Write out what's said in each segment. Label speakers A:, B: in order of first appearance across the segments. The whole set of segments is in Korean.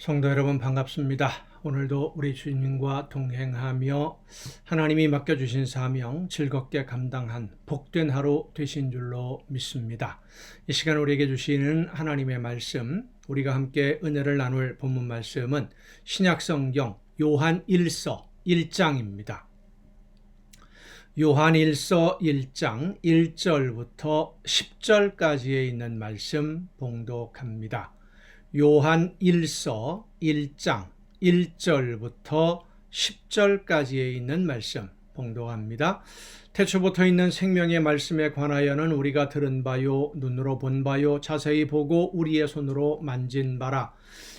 A: 성도 여러분 반갑습니다. 오늘도 우리 주님과 동행하며 하나님이 맡겨주신 사명 즐겁게 감당한 복된 하루 되신 줄로 믿습니다. 이 시간 우리에게 주시는 하나님의 말씀, 우리가 함께 은혜를 나눌 본문 말씀은 신약성경 요한 1서 1장입니다. 요한 1서 1장 1절부터 10절까지에 있는 말씀 봉독합니다. 요한 1서 1장 1절부터 10절까지에 있는 말씀 봉독합니다. 태초부터 있는 생명의 말씀에 관하여는 우리가 들은 바요 눈으로 본 바요 자세히 보고 우리의 손으로 만진 바라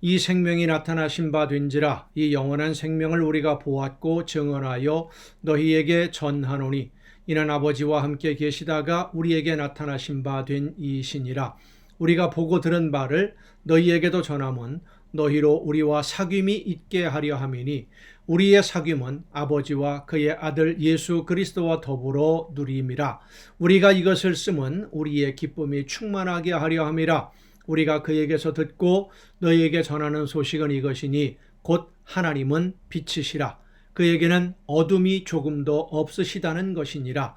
A: 이 생명이 나타나신 바 된지라 이 영원한 생명을 우리가 보았고 증언하여 너희에게 전하노니 이는 아버지와 함께 계시다가 우리에게 나타나신 바 된 이신이라 우리가 보고 들은 바를 너희에게도 전함은 너희로 우리와 사귐이 있게 하려 함이니 우리의 사귐은 아버지와 그의 아들 예수 그리스도와 더불어 누림이라. 우리가 이것을 쓰면 우리의 기쁨이 충만하게 하려 함이라. 우리가 그에게서 듣고 너희에게 전하는 소식은 이것이니 곧 하나님은 빛이시라. 그에게는 어둠이 조금도 없으시다는 것이니라.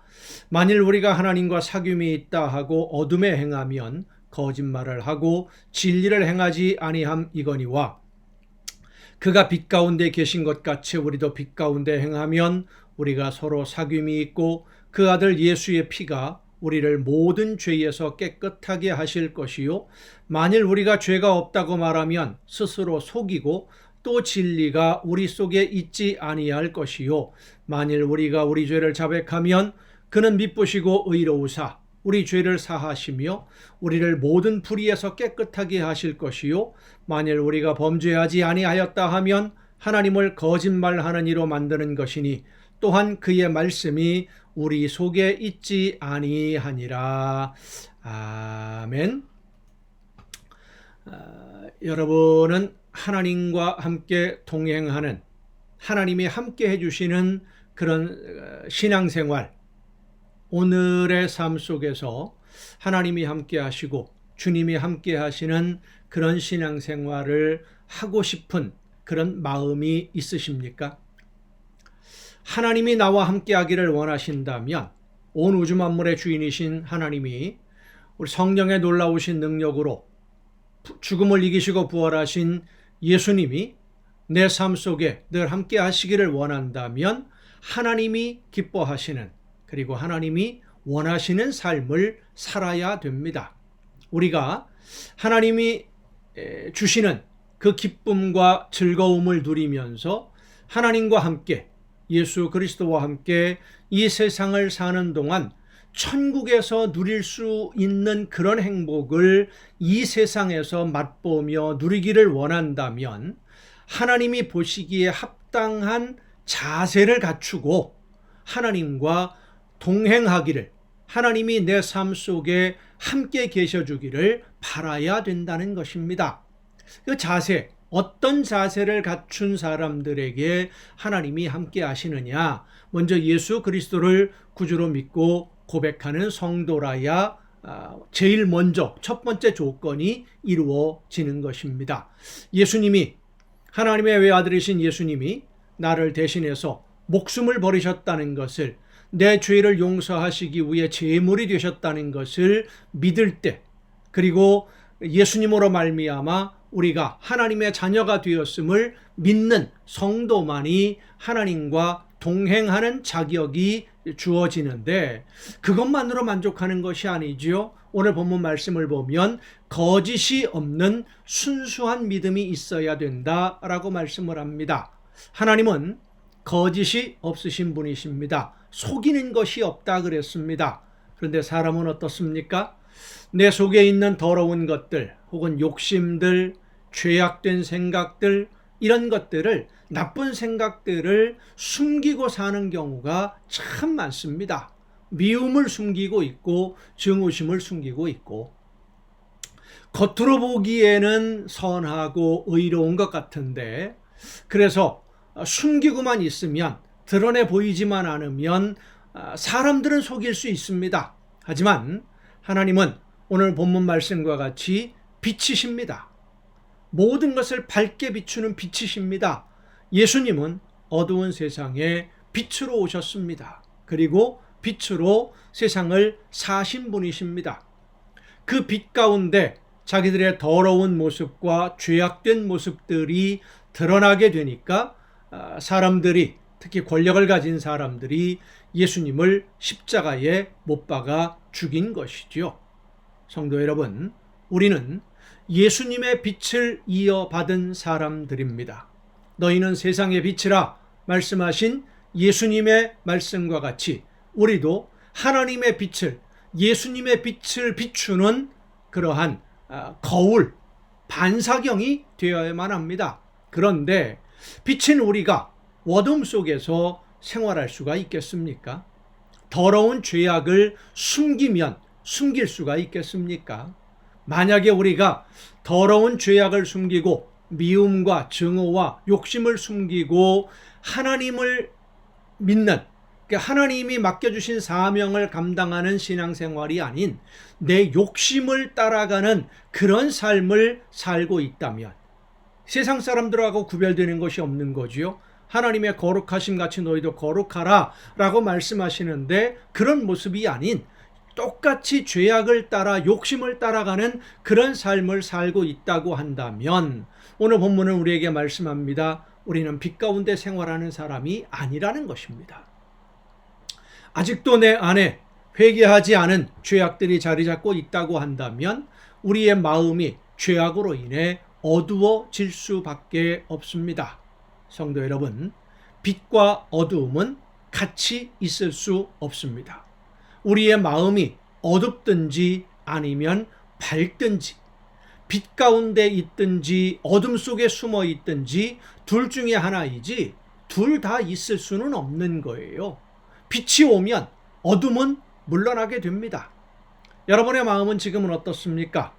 A: 만일 우리가 하나님과 사귐이 있다 하고 어둠에 행하면 거짓말을 하고 진리를 행하지 아니함 이거니와 그가 빛 가운데 계신 것 같이 우리도 빛 가운데 행하면 우리가 서로 사귐이 있고 그 아들 예수의 피가 우리를 모든 죄에서 깨끗하게 하실 것이요. 만일 우리가 죄가 없다고 말하면 스스로 속이고 또 진리가 우리 속에 있지 아니할 것이요. 만일 우리가 우리 죄를 자백하면 그는 미쁘시고 의로우사 우리 죄를 사하시며 우리를 모든 불의에서 깨끗하게 하실 것이요 만일 우리가 범죄하지 아니하였다 하면 하나님을 거짓말하는 이로 만드는 것이니 또한 그의 말씀이 우리 속에 있지 아니하니라 아멘. 아, 여러분은 하나님과 함께 동행하는 하나님이 함께 해주시는 그런 어, 신앙생활 오늘의 삶 속에서 하나님이 함께 하시고 주님이 함께 하시는 그런 신앙생활을 하고 싶은 그런 마음이 있으십니까? 하나님이 나와 함께 하기를 원하신다면 온 우주 만물의 주인이신 하나님이 우리 성령의 놀라우신 능력으로 죽음을 이기시고 부활하신 예수님이 내 삶 속에 늘 함께 하시기를 원한다면 하나님이 기뻐하시는 그리고 하나님이 원하시는 삶을 살아야 됩니다. 우리가 하나님이 주시는 그 기쁨과 즐거움을 누리면서 하나님과 함께 예수 그리스도와 함께 이 세상을 사는 동안 천국에서 누릴 수 있는 그런 행복을 이 세상에서 맛보며 누리기를 원한다면 하나님이 보시기에 합당한 자세를 갖추고 하나님과 동행하기를 하나님이 내 삶 속에 함께 계셔 주기를 바라야 된다는 것입니다. 그 자세, 어떤 자세를 갖춘 사람들에게 하나님이 함께 하시느냐? 먼저 예수 그리스도를 구주로 믿고 고백하는 성도라야 아, 제일 먼저 첫 번째 조건이 이루어지는 것입니다. 예수님이 하나님의 외아들이신 예수님이 나를 대신해서 목숨을 버리셨다는 것을 내 죄를 용서하시기 위해 제물이 되셨다는 것을 믿을 때 그리고 예수님으로 말미암아 우리가 하나님의 자녀가 되었음을 믿는 성도만이 하나님과 동행하는 자격이 주어지는데 그것만으로 만족하는 것이 아니지요. 오늘 본문 말씀을 보면 거짓이 없는 순수한 믿음이 있어야 된다라고 말씀을 합니다. 하나님은 거짓이 없으신 분이십니다. 속이는 것이 없다 그랬습니다. 그런데 사람은 어떻습니까? 내 속에 있는 더러운 것들 혹은 욕심들, 죄악된 생각들 이런 것들을 나쁜 생각들을 숨기고 사는 경우가 참 많습니다. 미움을 숨기고 있고 증오심을 숨기고 있고 겉으로 보기에는 선하고 의로운 것 같은데 그래서 숨기고만 있으면 드러내 보이지만 않으면 사람들은 속일 수 있습니다. 하지만 하나님은 오늘 본문 말씀과 같이 빛이십니다. 모든 것을 밝게 비추는 빛이십니다. 예수님은 어두운 세상에 빛으로 오셨습니다. 그리고 빛으로 세상을 사신 분이십니다. 그 빛 가운데 자기들의 더러운 모습과 죄악된 모습들이 드러나게 되니까 아, 사람들이 특히 권력을 가진 사람들이 예수님을 십자가에 못 박아 죽인 것이지요. 성도 여러분, 우리는 예수님의 빛을 이어받은 사람들입니다. 너희는 세상의 빛이라 말씀하신 예수님의 말씀과 같이 우리도 하나님의 빛을 예수님의 빛을 비추는 그러한 아, 거울 반사경이 되어야만 합니다. 그런데 빛인 우리가 어둠 속에서 생활할 수가 있겠습니까? 더러운 죄악을 숨기면 숨길 수가 있겠습니까? 만약에 우리가 더러운 죄악을 숨기고 미움과 증오와 욕심을 숨기고 하나님을 믿는 그러니까 하나님이 맡겨주신 사명을 감당하는 신앙생활이 아닌 내 욕심을 따라가는 그런 삶을 살고 있다면 세상 사람들하고 구별되는 것이 없는 거지요. 하나님의 거룩하심 같이 너희도 거룩하라 라고 말씀하시는데 그런 모습이 아닌 똑같이 죄악을 따라 욕심을 따라가는 그런 삶을 살고 있다고 한다면 오늘 본문은 우리에게 말씀합니다. 우리는 빛 가운데 생활하는 사람이 아니라는 것입니다. 아직도 내 안에 회개하지 않은 죄악들이 자리 잡고 있다고 한다면 우리의 마음이 죄악으로 인해 어두워질 수밖에 없습니다. 성도 여러분, 빛과 어두움은 같이 있을 수 없습니다. 우리의 마음이 어둡든지 아니면 밝든지 빛 가운데 있든지 어둠 속에 숨어 있든지 둘 중에 하나이지 둘 다 있을 수는 없는 거예요. 빛이 오면 어둠은 물러나게 됩니다. 여러분의 마음은 지금은 어떻습니까?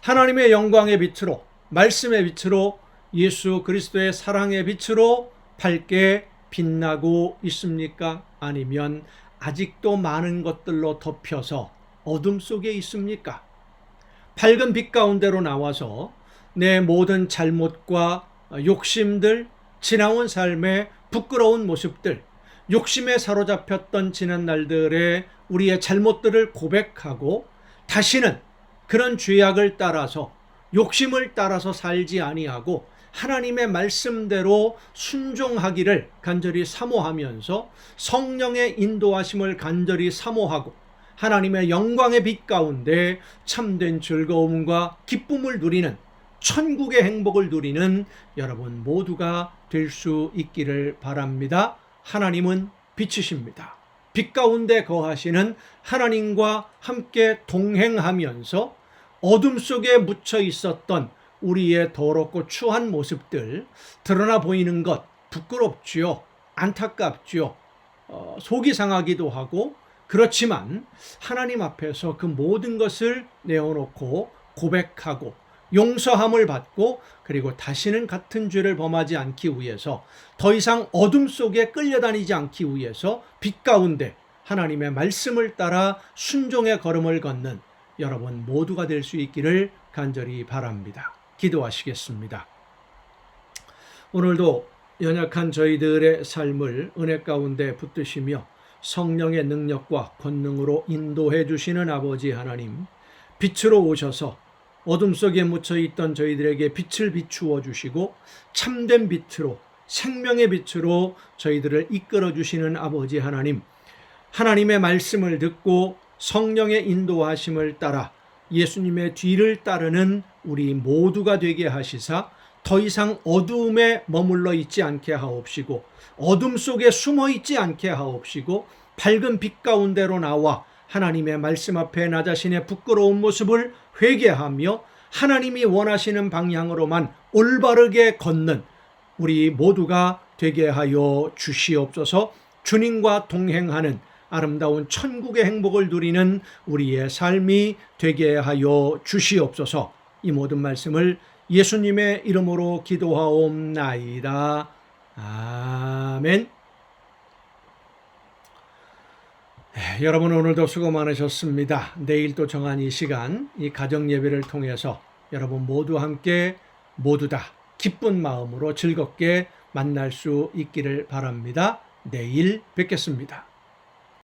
A: 하나님의 영광의 빛으로, 말씀의 빛으로, 예수 그리스도의 사랑의 빛으로 밝게 빛나고 있습니까? 아니면 아직도 많은 것들로 덮여서 어둠 속에 있습니까? 밝은 빛 가운데로 나와서 내 모든 잘못과 욕심들, 지나온 삶의 부끄러운 모습들, 욕심에 사로잡혔던 지난 날들의 우리의 잘못들을 고백하고 다시는 그런 죄악을 따라서 욕심을 따라서 살지 아니하고 하나님의 말씀대로 순종하기를 간절히 사모하면서 성령의 인도하심을 간절히 사모하고 하나님의 영광의 빛 가운데 참된 즐거움과 기쁨을 누리는 천국의 행복을 누리는 여러분 모두가 될 수 있기를 바랍니다. 하나님은 빛이십니다. 빛 가운데 거하시는 하나님과 함께 동행하면서 어둠 속에 묻혀 있었던 우리의 더럽고 추한 모습들 드러나 보이는 것 부끄럽지요. 안타깝지요. 어, 속이 상하기도 하고 그렇지만 하나님 앞에서 그 모든 것을 내어놓고 고백하고 용서함을 받고 그리고 다시는 같은 죄를 범하지 않기 위해서 더 이상 어둠 속에 끌려다니지 않기 위해서 빛 가운데 하나님의 말씀을 따라 순종의 걸음을 걷는 여러분 모두가 될 수 있기를 간절히 바랍니다. 기도하시겠습니다. 오늘도 연약한 저희들의 삶을 은혜 가운데 붙드시며 성령의 능력과 권능으로 인도해 주시는 아버지 하나님, 빛으로 오셔서 어둠 속에 묻혀 있던 저희들에게 빛을 비추어 주시고 참된 빛으로 생명의 빛으로 저희들을 이끌어 주시는 아버지 하나님, 하나님의 말씀을 듣고 성령의 인도하심을 따라 예수님의 뒤를 따르는 우리 모두가 되게 하시사 더 이상 어두움에 머물러 있지 않게 하옵시고 어둠 속에 숨어 있지 않게 하옵시고 밝은 빛 가운데로 나와 하나님의 말씀 앞에 나 자신의 부끄러운 모습을 회개하며 하나님이 원하시는 방향으로만 올바르게 걷는 우리 모두가 되게 하여 주시옵소서. 주님과 동행하는 아름다운 천국의 행복을 누리는 우리의 삶이 되게 하여 주시옵소서 이 모든 말씀을 예수님의 이름으로 기도하옵나이다. 아멘. 네, 여러분 오늘도 수고 많으셨습니다. 내일 또 정한 이 시간 이 가정 예배를 통해서 여러분 모두 함께 모두 다 기쁜 마음으로 즐겁게 만날 수 있기를 바랍니다. 내일 뵙겠습니다.